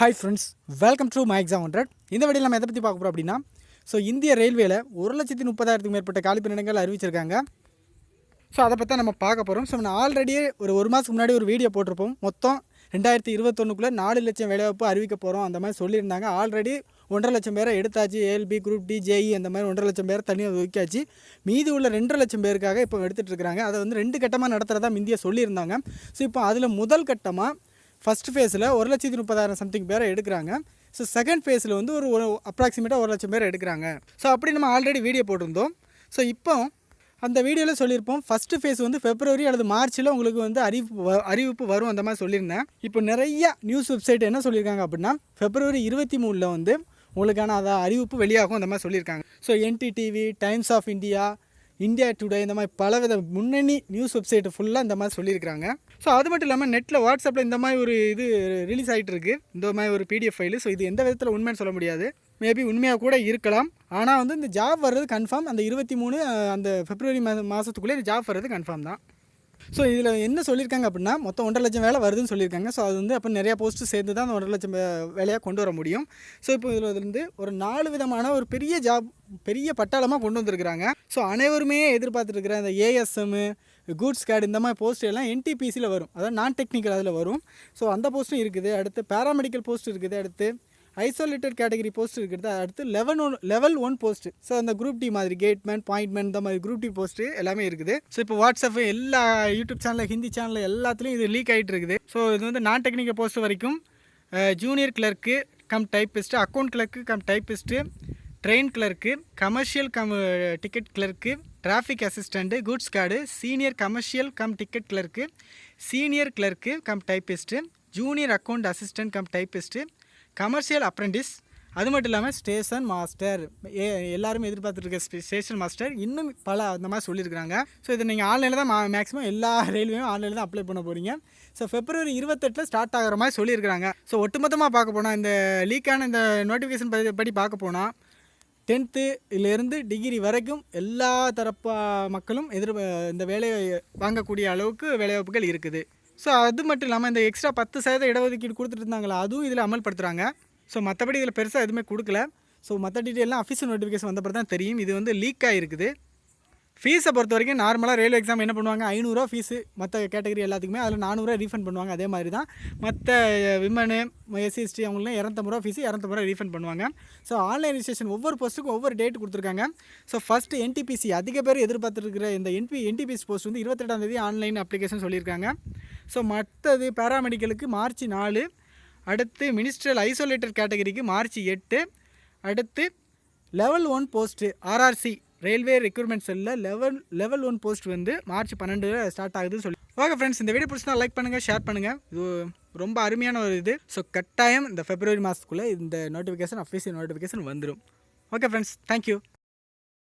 Hi friends welcome to my exam hundred இந்த வழியில் நம்ம எதை பற்றி பார்க்க போகிறோம் அப்படின்னா ஸோ இந்திய ரயில்வேல ஒரு லட்சத்தி முப்பதாயிரத்துக்கு மேற்பட்ட காலிப்பணியிடங்கள் அறிவிச்சிருக்காங்க. ஸோ அதை பற்றி நம்ம பார்க்க போகிறோம் ஸோ நான் ஆல்ரெடியே ஒரு ஒரு மாதத்துக்கு முன்னாடி ஒரு வீடியோ போட்டிருப்போம். மொத்தம் ரெண்டாயிரத்தி இருபத்தொன்னுக்குள்ளே நாலு லட்சம் வேலைவாய்ப்பு அறிவிக்க போகிறோம் அந்த மாதிரி சொல்லியிருந்தாங்க. ஆல்ரெடி ஒன்றரை லட்சம் பேரை எடுத்தாச்சு. ஏஎல்பி குரூப் டி ஜேஇ அந்த மாதிரி ஒன்றரை லட்சம் பேரை தனியாக ஒதுக்கியாச்சு. மீதி உள்ள ரெண்டரை லட்சம் பேருக்காக இப்போ எடுத்துகிட்டு இருக்கிறாங்க. அதை வந்து ரெண்டு கட்டமாக நடத்துகிறதா இந்தியா சொல்லியிருந்தாங்க. ஸோ இப்போ அதில் முதல் கட்டமாக ஃபஸ்ட் ஃபேஸில் ஒரு லட்சத்தி முப்பதாயிரம் சம்திங் பேரை எடுக்கிறாங்க. ஸோ செகண்ட் ஃபேஸில் வந்து ஒரு ஒரு அப்ராக்சிமேட்டாக ஒரு லட்சம் பேர் எடுக்கிறாங்க. ஸோ அப்படி நம்ம ஆல்ரெடி வீடியோ போட்டிருந்தோம். ஸோ இப்போ அந்த வீடியோவில் சொல்லியிருப்போம் ஃபஸ்ட்டு ஃபேஸ் வந்து பிப்ரவரி அல்லது மார்ச்சில் உங்களுக்கு வந்து அறிவிப்பு வ- அறிவிப்பு வரும் அந்த மாதிரி சொல்லியிருந்தேன். இப்போ நிறைய நியூஸ் வெப்சைட் என்ன சொல்லியிருக்காங்க அப்படின்னா பிப்ரவரி இருபத்தி மூணில் வந்து உங்களுக்கான அதை அறிவிப்பு வெளியாகும் அந்த மாதிரி சொல்லியிருக்காங்க. So NDTV Times of India India Today இந்த மாதிரி பலவித முன்னணி நியூஸ் வெப்சைட் ஃபுல்லாக இந்த மாதிரி சொல்லியிருக்கிறாங்க. ஸோ அது மட்டும் இல்லாமல் நெட்டில் வாட்ஸ்அப்பில் இந்த மாதிரி ஒரு இது ரிலீஸ் ஆகிட்டு இருக்கு இந்த மாதிரி ஒரு பிடிஎஃப் ஃபைலு ஸோ இது எந்த விதத்தில் உண்மைன்னு சொல்ல முடியாது. மேபி உண்மையாக கூட இருக்கலாம். ஆனால் வந்து இந்த ஜாப் வர்றது கன்ஃபார்ம் அந்த இருபத்தி மூணு அந்த பிப்ரவரி மா மாதத்துக்குள்ளே இந்த ஜாப் வர்றது கன்ஃபார்ம் தான். ஸோ இதில் என்ன சொல்லியிருக்காங்க அப்படின்னா மொத்தம் ஒன்றரை லட்சம் வேலை வருதுன்னு சொல்லியிருக்காங்க ஸோ அது வந்து அப்போ நிறையா போஸ்ட்டு சேர்ந்து தான் அந்த ஒன்றரை லட்சம் வேலையாக கொண்டு வர முடியும். ஸோ இப்போ இதில் வந்து ஒரு நாலு விதமான ஒரு பெரிய ஜாப் பெரிய பட்டாளமாக கொண்டு வந்திருக்கிறாங்க. ஸோ அனைவருமே எதிர்பார்த்துட்டு இந்த ஏஎஸ்எம்மு கூட்ஸ் கார்டு இந்த மாதிரி போஸ்ட் எல்லாம் என்டிபிசியில் வரும். அதாவது நான் டெக்னிக்கல் அதில் வரும். ஸோ அந்த போஸ்ட்டும் இருக்குது. அடுத்து பேராமெடிக்கல் போஸ்ட் இருக்குது. அடுத்து ஐசோலேட்டட் கேட்டகரி போஸ்ட் இருக்கிறது. அடுத்து eleven one level one post so அந்த குரூப் டி மாதிரி கேட்மேன் பாயிண்ட்மேன் இந்த மாதிரி குரூப் டி போஸ்ட்டு எல்லாமே இருக்குது. ஸோ இப்போ வாட்ஸ்அப் எல்லா யூடியூப் சேனல் ஹிந்தி சேனல் எல்லாத்துலேயும் இது லீக் ஆகிட்டு இருக்குது. ஸோ இது வந்து நான் டெக்னிக்கல் போஸ்ட் வரைக்கும் junior clerk cum typist account clerk cum typist train clerk commercial cum ticket clerk traffic assistant goods guard senior commercial cum ticket clerk senior clerk cum typist junior account assistant cum typist commercial apprentice அது மட்டும் இல்லாமல் station master ஏ எல்லாருமே எதிர்பார்த்துருக்க station master இன்னும் பல அந்த மாதிரி சொல்லியிருக்காங்க so இதை நீங்கள் ஆன்லைனில் தான் மேக்ஸிமம் எல்லா ரயில்வேயும் ஆன்லைனில் தான் அப்ளை பண்ண போகிறீங்க ஸோ பிப்ரவரி இருபத்தெட்டில் ஸ்டார்ட் ஆகிற மாதிரி சொல்லியிருக்காங்க ஸோ ஒட்டுமொத்தமாக பார்க்க போனால் இந்த லீக்கான இந்த நோட்டிஃபிகேஷன் படி படி பார்க்க போனால் டென்த்து இதிலேருந்து டிகிரி வரைக்கும் எல்லா தரப்பு மக்களும் எதிர் இந்த வேலையை வாங்கக்கூடிய அளவுக்கு வேலைவாய்ப்புகள் இருக்குது. ஸோ அது மட்டும் இல்லாமல் இந்த எக்ஸ்ட்ரா பத்து சதவீத இடஒதுக்கீடு கொடுத்துட்டு இருந்தாங்களா அதுவும் இதில் அமல்படுத்துகிறாங்க ஸோ மற்றபடி இதில் பெருசாக எதுவுமே கொடுக்கல. ஸோ மற்ற டீட்டெயிலாம் அஃபீஷியல் நோட்டிஃபிகேஷன் வந்தப்பறம் தான் தெரியும். இது வந்து லீக் ஆகிருக்குது ஃபீஸை பொறுத்த வரைக்கும் நார்மலாக ரயில்வே எக்ஸாம் என்ன பண்ணுவாங்க? ஐநூறுரூவா ஃபீஸு மற்ற கேட்டகரி எல்லாத்துக்குமே அதில் நானூறுரூவா ரீஃபண்ட் பண்ணுவாங்க. அதே மாதிரி தான் மற்ற விமனு எஸ்சிஎஸ்டி அவங்களும் இரநூத்தம்பது ரூபா ஃபீஸு இரநூத்தம்பது ரூபா ரீஃபண்ட் பண்ணுவாங்க. ஸோ ஆன்லைன் ரிஜிஸ்ட்ரேஷன் ஒவ்வொரு போஸ்ட்டுக்கும் ஒவ்வொரு டேட் கொடுத்துருக்காங்க. ஸோ ஃபஸ்ட்டு என்டிபிசி அதிக பேர் எதிர்பார்த்துருக்கிற இந்த என்பி என்டிபிசி போஸ்ட் வந்து இருபத்தெட்டாம் தேதி ஆன்லைன் அப்ளிகேஷன் சொல்லியிருக்காங்க. ஸோ மற்றது பேராமெடிக்கலுக்கு மார்ச் நாலு அடுத்து மினிஸ்ட்ரல் ஐசோலேட்டர் கேட்டகரிக்கு மார்ச் எட்டு அடுத்து level one post RRC railway recruitment செல்லில் லெவல் லெவல் ஒன் போஸ்ட் வந்து மார்ச் பன்னெண்டு ஸ்டார்ட் ஆகுதுன்னு சொல்லி. ஓகே ஃப்ரெண்ட்ஸ் இந்த வீடியோ பிடிச்சா லைக் பண்ணுங்கள் ஷேர் பண்ணுங்கள் இது ரொம்ப அருமையான ஒரு இது. ஸோ கட்டாயம் இந்த ஃபெப்ரவரி மாதத்துக்குள்ளே இந்த நோட்டிஃபிகேஷன் அஃபீஷியல் நோட்டிஃபிகேஷன் வந்துடும் ஓகே ஃப்ரெண்ட்ஸ் தேங்க்யூ